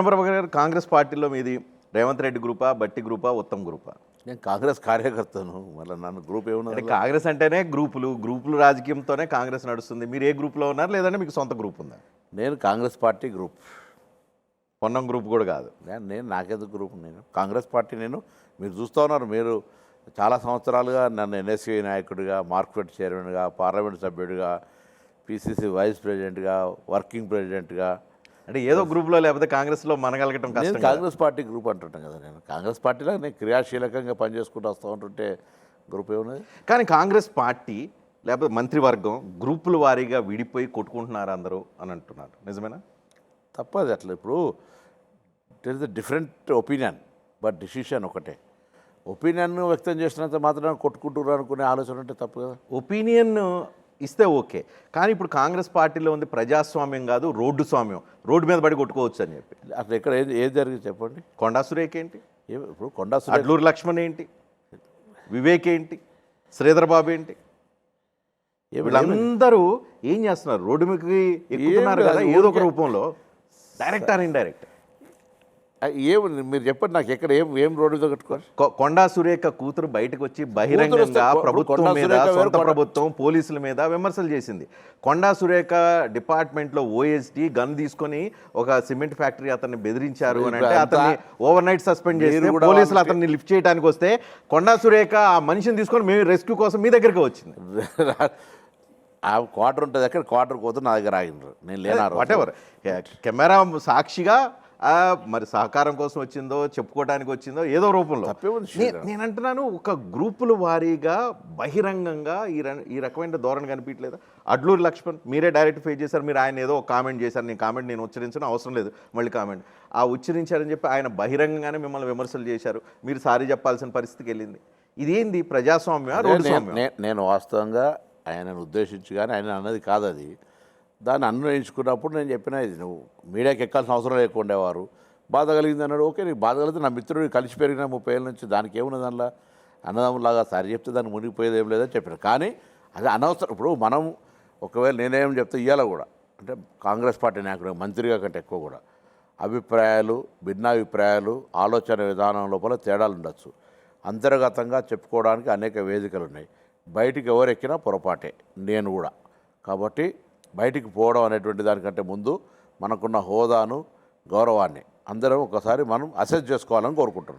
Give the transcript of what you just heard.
చంద్రబాబు గారు కాంగ్రెస్ పార్టీలో మీది రేవంత్ రెడ్డి గ్రూపా బట్టి గ్రూపా ఉత్తమ్ గ్రూపా? నేను కాంగ్రెస్ కార్యకర్తను. మళ్ళీ నన్ను గ్రూప్ అంటే ఏమన్నా కాంగ్రెస్ అంటేనే గ్రూపులు. గ్రూపులు రాజకీయంతోనే కాంగ్రెస్ నడుస్తుంది. మీరు ఏ గ్రూప్లో ఉన్నారు? లేదంటే మీకు సొంత గ్రూప్ ఉందా? నేను Congress party group. Ponnam group కూడా కాదు. నేను నేను నాకెందుకు గ్రూప్? నేను కాంగ్రెస్ పార్టీ నేను. మీరు చూస్తూ ఉన్నారు. మీరు చాలా సంవత్సరాలుగా నన్ను ఎన్ఎస్సీ నాయకుడిగా మార్కెట్ చైర్మన్గా పార్లమెంట్ సభ్యుడిగా పిసిసి వైస్ ప్రెసిడెంట్గా వర్కింగ్ ప్రెసిడెంట్గా అంటే ఏదో గ్రూప్లో లేకపోతే కాంగ్రెస్లో మనగలగటం కష్టం కదా. కాంగ్రెస్ పార్టీ గ్రూప్ అంటుంటాను కదా నేను. కాంగ్రెస్ పార్టీలో నేను క్రియాశీలకంగా పనిచేసుకుంటూ వస్తూ ఉంటుంటే గ్రూప్ ఏమున్నది? కానీ కాంగ్రెస్ పార్టీ లేకపోతే మంత్రివర్గం గ్రూపుల వారీగా విడిపోయి కొట్టుకుంటున్నారు అందరూ అని అంటున్నారు. నిజమేనా? తప్పదు అట్లా ఇప్పుడు. It is the different opinion but decision ఒకటే. ఒపీనియన్ వ్యక్తం చేసినంత మాత్రం కొట్టుకుంటున్నారు అనుకునే ఆలోచన ఉంటే తప్పు కదా. ఒపీనియన్ ఇస్తే ఓకే. కానీ ఇప్పుడు కాంగ్రెస్ పార్టీలో ఉంది ప్రజాస్వామ్యం కాదు రోడ్డు స్వామ్యం. రోడ్డు మీద పడి కొట్టుకోవచ్చు అని చెప్పి. అట్లా ఎక్కడ ఏది ఏది జరిగింది చెప్పండి? కొండా సురేఖ ఏంటి? ఇప్పుడు కొండా అడ్లూరు లక్ష్మణ్ ఏంటి? వివేక్ ఏంటి? శ్రీధర్ బాబు ఏంటి వీళ్ళందరూ ఏం చేస్తున్నారు? రోడ్డు ఎక్కుతున్నారు కదా లేదు, ఏదో ఒక రూపంలో. డైరెక్ట్ ఆర్ ఇండైరెక్ట్ ఏం మీరు చెప్పండి నాకు ఎక్కడ ఏం ఏం రోడ్డు కట్టుకోవాలి? కొండా సురేఖ కూతురు బయటకు వచ్చి బహిరంగంగా ప్రభుత్వం మీద సొంత ప్రభుత్వం పోలీసుల మీద విమర్శలు చేసింది. కొండా సురేఖ డిపార్ట్మెంట్లో ఓఎస్డి గన్ తీసుకొని ఒక సిమెంట్ ఫ్యాక్టరీ అతన్ని బెదిరించారు అని అంటే అంతా- అతన్ని ఓవర్ నైట్ సస్పెండ్ కూడా పోలీసులు అతన్ని లిఫ్ట్ చేయడానికి వస్తే కొండా సురేఖ ఆ మనిషిని తీసుకొని మేము రెస్క్యూ కోసం మీ దగ్గరికి వచ్చింది. ఆ క్వార్టర్ ఉంటుంది అక్కడ క్వార్టర్ పోతే నా దగ్గర ఆగినారు నేను లేనా వాట్ ఎవర్ కెమెరా సాక్షిగా మరి సహకారం కోసం వచ్చిందో చెప్పుకోవడానికి వచ్చిందో ఏదో రూపంలో? నేను అంటున్నాను ఒక గ్రూపుల వారీగా బహిరంగంగా ఈ ఈ రకమైన ధోరణి కనిపించలేదా అడ్లూరు లక్ష్మణ్ మీరే డైరెక్ట్ ఫేస్ చేశారు మీరు ఆయన ఏదో కామెంట్ చేశారు నేను కామెంట్ నేను ఉచ్చరించడం అవసరం లేదు మళ్ళీ కామెంట్. ఆ ఉచ్చరించారని చెప్పి ఆయన బహిరంగంగానే మిమ్మల్ని విమర్శలు చేశారు మీరు సారీ చెప్పాల్సిన పరిస్థితికి వెళ్ళింది. ఇదేంది? ప్రజాస్వామ్యం నేను వాస్తవంగా ఆయనను ఉద్దేశించి కానీ ఆయన అన్నది కాదు అది దాన్ని అన్వయించుకున్నప్పుడు నేను చెప్పిన ఇది నువ్వు మీడియాకి ఎక్కాల్సిన అవసరం లేకుండేవారు. బాధ కలిగింది అన్నాడు. ఓకే నీకు బాధ కలిగితే నా మిత్రుడు కలిసి పెరిగిన ముప్పై ఏళ్ళ నుంచి దానికి ఏమున్నది అందులో? అన్నదమ్ములాగా సరి చెప్తే దాన్ని మునిగిపోయేది ఏం లేదని చెప్పాడు. కానీ అది అనవసరం. ఇప్పుడు మనం ఒకవేళ నేనేం చెప్తే ఇవాళ కూడా. అంటే కాంగ్రెస్ పార్టీ నాయకుడు మంత్రిగా కంటే ఎక్కువ కూడా. అభిప్రాయాలు భిన్నాభిప్రాయాలు ఆలోచన విధానం లోపల తేడాలు ఉండొచ్చు. అంతర్గతంగా చెప్పుకోవడానికి అనేక వేదికలు ఉన్నాయి. బయటికి ఎవరెక్కినా పొరపాటే. నేను కూడా. కాబట్టి బయటికి పోవడం అనేటువంటి దానికంటే ముందు మనకున్న హోదాను గౌరవాన్ని అందరం ఒకసారి మనం అసెస్ చేసుకోవాలని కోరుకుంటున్నాం.